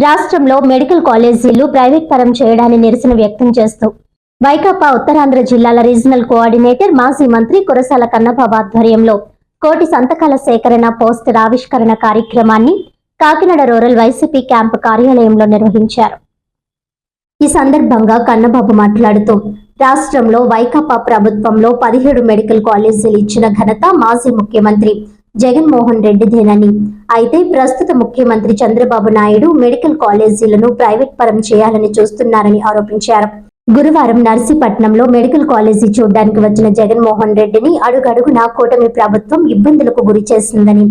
రాష్ట్రంలో మెడికల్ కాలేజీలు ప్రైవేట్ పరం చేయడాన్ని నిరసన వ్యక్తం చేస్తూ వైకాపా ఉత్తరాంధ్ర జిల్లాల రీజనల్ కోఆర్డినేటర్ మాజీ మంత్రి కురసాల కన్నబాబు ఆధ్వర్యంలో కోటి సంతకాల సేకరణ పోస్టర్ ఆవిష్కరణ కార్యక్రమాన్ని కాకినాడ రూరల్ వైసీపీ క్యాంపు కార్యాలయంలో నిర్వహించారు. ఈ సందర్భంగా కన్నబాబు మాట్లాడుతూ రాష్ట్రంలో వైకాపా ప్రభుత్వంలో పదిహేడు మెడికల్ కాలేజీలు ఇచ్చిన ఘనత మాజీ ముఖ్యమంత్రి జగన్మోహన్ రెడ్డిదేనని అయితే ప్రస్తుత ముఖ్యమంత్రి చంద్రబాబు నాయుడు మెడికల్ కాలేజీలను ప్రైవేట్ పరం చేయాలని చూస్తున్నారని ఆరోపించారు. గురువారం నర్సీపట్నంలో మెడికల్ కాలేజీ చూడడానికి వచ్చిన జగన్మోహన్ రెడ్డిని అడుగడుగునా కూటమి ప్రభుత్వం ఇబ్బందులకు గురి చేసిందని.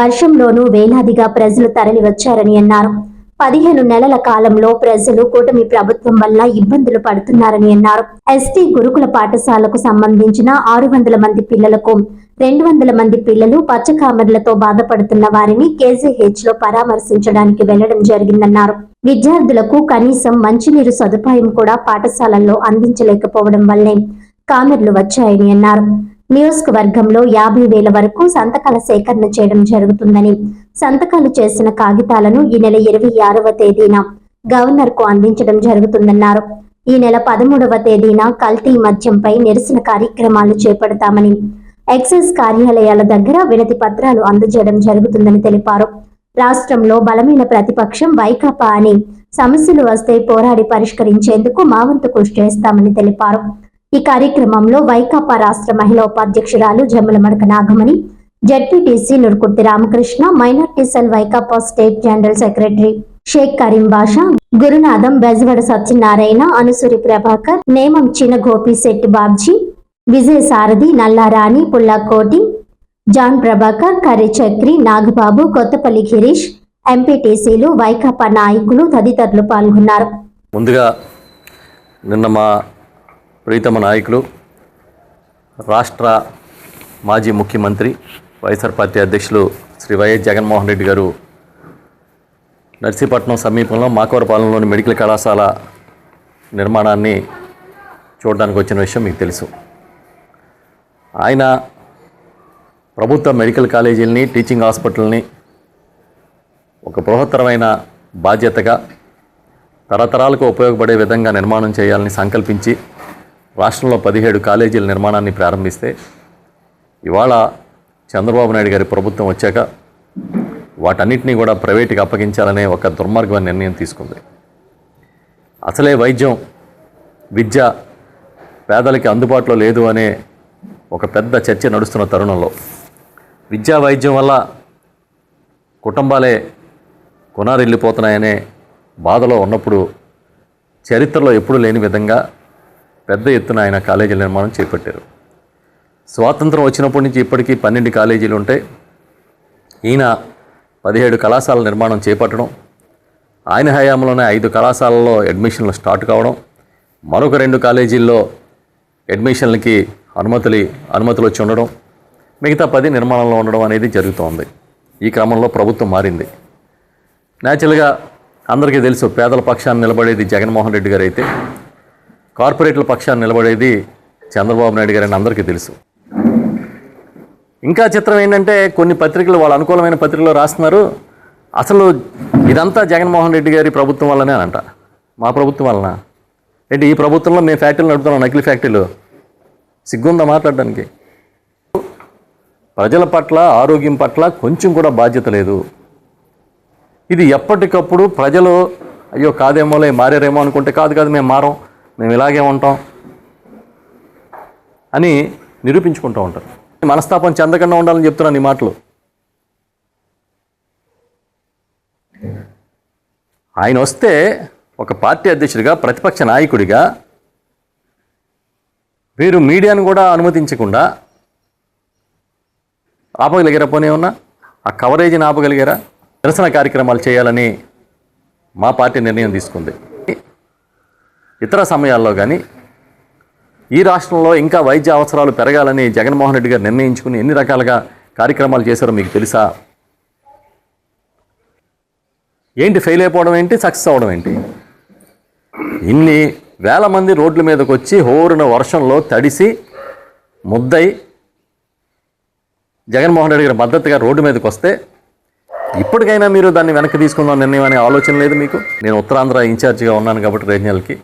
వర్షంలోనూ వేలాదిగా ప్రజలు తరలి వచ్చారని అన్నారు. పదిహేను నెలల కాలంలో ప్రజలు కూటమి ప్రభుత్వం వల్ల ఇబ్బందులు పడుతున్నారని అన్నారు. ఎస్టీ గురుకుల పాఠశాలకు సంబంధించిన ఆరు వందల మంది పిల్లలకు రెండు వందల మంది పిల్లలు పచ్చకామెర్లతో బాధపడుతున్న వారిని కేజీహెచ్లో పరామర్శించడానికి వెళ్ళడం జరిగిందన్నారు. విద్యార్థులకు కనీసం మంచినీరు సదుపాయం కూడా పాఠశాలల్లో అందించలేకపోవడం వల్లే కామెర్లు వచ్చాయని అన్నారు. నియోజకవర్గంలో యాభై వేల వరకు సంతకాల సేకరణ చేయడం జరుగుతుందని సంతకాలు చేసిన కాగితాలను ఈ నెల ఇరవై ఆరవ తేదీన గవర్నర్కు అందించడం జరుగుతుందన్నారు. ఈ నెల పదమూడవ తేదీన కల్తీ మద్యంపై నిరసన కార్యక్రమాలు చేపడతామని ఎక్సైజ్ కార్యాలయాల దగ్గర వినతి పత్రాలు అందజేయడం జరుగుతుందని తెలిపారు. రాష్ట్రంలో బలమైన ప్రతిపక్షం వైకాపా అని సమస్యలు వస్తే పోరాడి పరిష్కరించేందుకు మా వంతు కృషి చేస్తామని తెలిపారు. ఈ కార్యక్రమంలో వైకాపా రాష్ట్ర మహిళా ఉపాధ్యక్షురాలు Jammala Madaka Nagamani ZPTC Nurkurthi Ramakrishna minority cell Vaikapa state general secretary Sheikh Karim Basha Gurunatham Bezawada Satyanarayana Anusuri Prabhakar Nemam China Gopisetti Babji Vijaya Sarathi Nallarani Pullakoti John Prabhakar Karri Chakri Nagababu Kothapalli Girish ఎంపీటీసీలు వైకాపా నాయకులు తదితరులు పాల్గొన్నారు. ముందుగా నిన్న మా ప్రీతమ నాయకులు రాష్ట్ర మాజీ ముఖ్యమంత్రి వైఎస్ఆర్ పార్టీ అధ్యక్షులు శ్రీ వైఎస్ జగన్మోహన్ రెడ్డి గారు నర్సీపట్నం సమీపంలో మాకవరపాలెంలోని మెడికల్ కళాశాల నిర్మాణాన్ని చూడడానికి వచ్చిన విషయం మీకు తెలుసు. ఆయన ప్రభుత్వ మెడికల్ కాలేజీలని టీచింగ్ హాస్పిటల్ని ఒక బృహత్తరమైన బాధ్యతగా తరతరాలకు ఉపయోగపడే విధంగా నిర్మాణం చేయాలని సంకల్పించి రాష్ట్రంలో పదిహేడు కాలేజీల నిర్మాణాన్ని ప్రారంభిస్తే ఇవాళ చంద్రబాబు నాయుడు గారి ప్రభుత్వం వచ్చాక వాటన్నిటినీ కూడా ప్రైవేటుకి అప్పగించాలనే ఒక దుర్మార్గమైన నిర్ణయం తీసుకుంది. అసలే వైద్యం విద్య పేదలకి అందుబాటులో లేదు అనే ఒక పెద్ద చర్చ నడుస్తున్న తరుణంలో విద్యా వైద్యం వల్ల కుటుంబాలే కొనారెళ్ళిపోతున్నాయనే బాధలో ఉన్నప్పుడు చరిత్రలో ఎప్పుడూ లేని విధంగా పెద్ద ఎత్తున ఆయన కాలేజీల నిర్మాణం చేపట్టారు. స్వాతంత్రం వచ్చినప్పటి నుంచి ఇప్పటికీ పన్నెండు కాలేజీలు ఉంటాయి. ఈయన పదిహేడు కళాశాల నిర్మాణం చేపట్టడం ఆయన హయాంలోనే ఐదు కళాశాలలో అడ్మిషన్లు స్టార్ట్ కావడం మరొక రెండు కాలేజీల్లో అడ్మిషన్లకి అనుమతులు అనుమతులు వచ్చి ఉండడం మిగతా పది నిర్మాణంలో ఉండడం అనేది జరుగుతోంది. ఈ క్రమంలో ప్రభుత్వం మారింది. న్యాచురల్గా అందరికీ తెలుసు పేదల పక్షాన్ని నిలబడేది జగన్మోహన్ రెడ్డి గారు అయితే కార్పొరేట్ల పక్షాన్ని నిలబడేది చంద్రబాబు నాయుడు గారని అందరికీ తెలుసు. ఇంకా చిత్రం ఏంటంటే కొన్ని పత్రికలు వాళ్ళ అనుకూలమైన పత్రికలు రాస్తున్నారు. అసలు ఇదంతా జగన్మోహన్ రెడ్డి గారి ప్రభుత్వం వల్లనే అంట మా ప్రభుత్వం వలన ఏంటి ఈ ప్రభుత్వంలో మేము ఫ్యాక్టరీలు నడుపుతున్నాం నకిలీ ఫ్యాక్టరీలు. సిగ్గుందా మాట్లాడడానికి? ప్రజల పట్ల ఆరోగ్యం పట్ల కొంచెం కూడా బాధ్యత లేదు. ఇది ఎప్పటికప్పుడు ప్రజలు అయ్యో కాదేమోలే మారారేమో అనుకుంటే కాదు కాదు మేము మారం మేము ఇలాగే ఉంటాం అని నిరూపించుకుంటూ ఉంటారు. మనస్తాపం చెందకుండా ఉండాలని చెప్తున్నాను ఈ మాటలు. ఆయన వస్తే ఒక పార్టీ అధ్యక్షుడిగా ప్రతిపక్ష నాయకుడిగా వీరు మీడియాను కూడా అనుమతించకుండా ఆపగలిగారా పోనీ ఉన్నా ఆ కవరేజీని ఆపగలిగారా? నిరసన కార్యక్రమాలు చేయాలని మా పార్టీ నిర్ణయం తీసుకుంది. ఇతర సమయాల్లో కానీ ఈ రాష్ట్రంలో ఇంకా వైద్య అవసరాలు పెరగాలని జగన్మోహన్ రెడ్డి గారు నిర్ణయించుకుని ఎన్ని రకాలుగా కార్యక్రమాలు చేశారో మీకు తెలుసా? ఏంటి ఫెయిల్ అయిపోవడం ఏంటి? సక్సెస్ అవ్వడం ఏంటి? ఇన్ని వేల మంది రోడ్ల మీదకి వచ్చి హోరున వర్షంలో తడిసి ముద్దై జగన్మోహన్ రెడ్డి గారి మద్దతుగా రోడ్డు మీదకి వస్తే ఇప్పటికైనా మీరు దాన్ని వెనక్కి తీసుకుందాం నిర్ణయం అనే ఆలోచన లేదు మీకు. నేను ఉత్తరాంధ్ర ఇన్ఛార్జిగా ఉన్నాను కాబట్టి రీజనల్కి.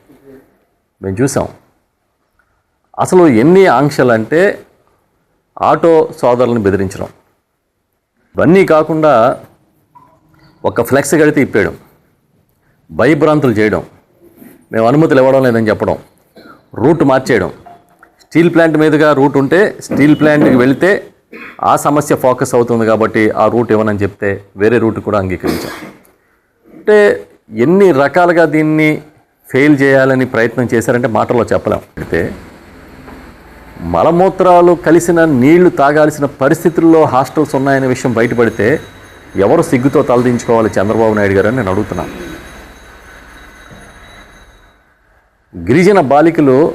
మేము చూసాం. అసలు ఎన్ని ఆంక్షలు అంటే ఆటో సోదరులను బెదిరించడం. ఇవన్నీ కాకుండా ఒక ఫ్లెక్స్ కడితే ఇప్పేయడం. భయభ్రాంతులు చేయడం. మేము అనుమతులు ఇవ్వడం లేదని చెప్పడం. రూట్ మార్చేయడం. స్టీల్ ప్లాంట్ మీదుగా రూట్ ఉంటే స్టీల్ ప్లాంట్కి వెళితే ఆ సమస్య ఫోకస్ అవుతుంది కాబట్టి ఆ రూట్ ఇవ్వనని చెప్తే వేరే రూట్ కూడా అంగీకరించాం. అంటే ఎన్ని రకాలుగా దీన్ని ఫెయిల్ చేయాలని ప్రయత్నం చేశారంటే మాటల్లో చెప్పలేం. అయితే మలమూత్రాలు కలిసిన నీళ్ళు తాగాల్సిన పరిస్థితుల్లో హాస్టల్స్ ఉన్నాయనే విషయం బయటపడితే ఎవరు సిగ్గుతో తలదించుకోవాలి చంద్రబాబు నాయుడు గారు అని నేను అడుగుతున్నాను గిరిజన బాలికలు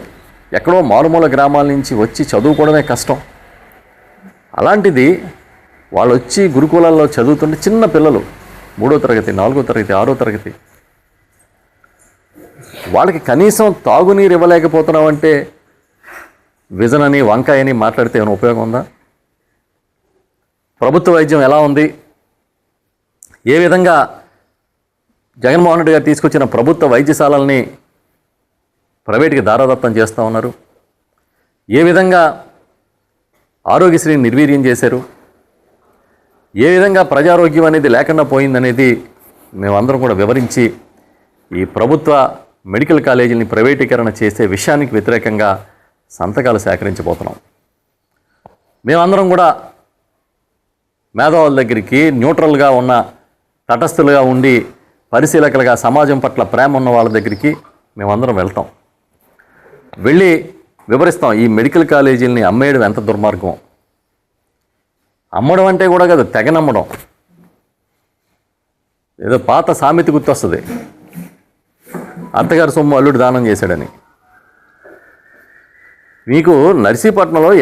ఎక్కడో మారుమూల గ్రామాల నుంచి వచ్చి చదువుకోవడమే కష్టం. అలాంటిది వాళ్ళు వచ్చి గురుకులాల్లో చదువుతుంటే చిన్న పిల్లలు మూడో తరగతి నాలుగో తరగతి ఆరో తరగతి వాళ్ళకి కనీసం తాగునీరు ఇవ్వలేకపోతున్నామంటే విజన్ అని వంకాయ అని మాట్లాడితే ఏమైనా ఉపయోగం ఉందా? ప్రభుత్వ వైద్యం ఎలా ఉంది? ఏ విధంగా జగన్మోహన్ రెడ్డి గారు తీసుకొచ్చిన ప్రభుత్వ వైద్యశాలల్ని ప్రైవేట్కి దారాదత్తం చేస్తూ ఉన్నారు? ఏ విధంగా ఆరోగ్యశ్రీని నిర్వీర్యం చేశారు? ఏ విధంగా ప్రజారోగ్యం అనేది లేకుండా పోయిందనేది మేమందరం కూడా వివరించి ఈ ప్రభుత్వ మెడికల్ కాలేజీని ప్రైవేటీకరణ చేసే విషయానికి వ్యతిరేకంగా సంతకాలు సేకరించబోతున్నాం. మేమందరం కూడా మేధావుల దగ్గరికి న్యూట్రల్గా ఉన్న తటస్థులుగా ఉండి పరిశీలకులుగా సమాజం పట్ల ప్రేమ ఉన్న వాళ్ళ దగ్గరికి మేమందరం వెళ్తాం. వెళ్ళి వివరిస్తాం ఈ మెడికల్ కాలేజీలని అమ్మేయడం ఎంత దుర్మార్గం. అమ్మడం అంటే కూడా కదా తెగ నమ్మడం. ఏదో పాత సామెత గుర్తొస్తుంది. అత్తగారు సొమ్ము అల్లుడు దానం చేశాడని. మీకు నర్సీపట్నంలో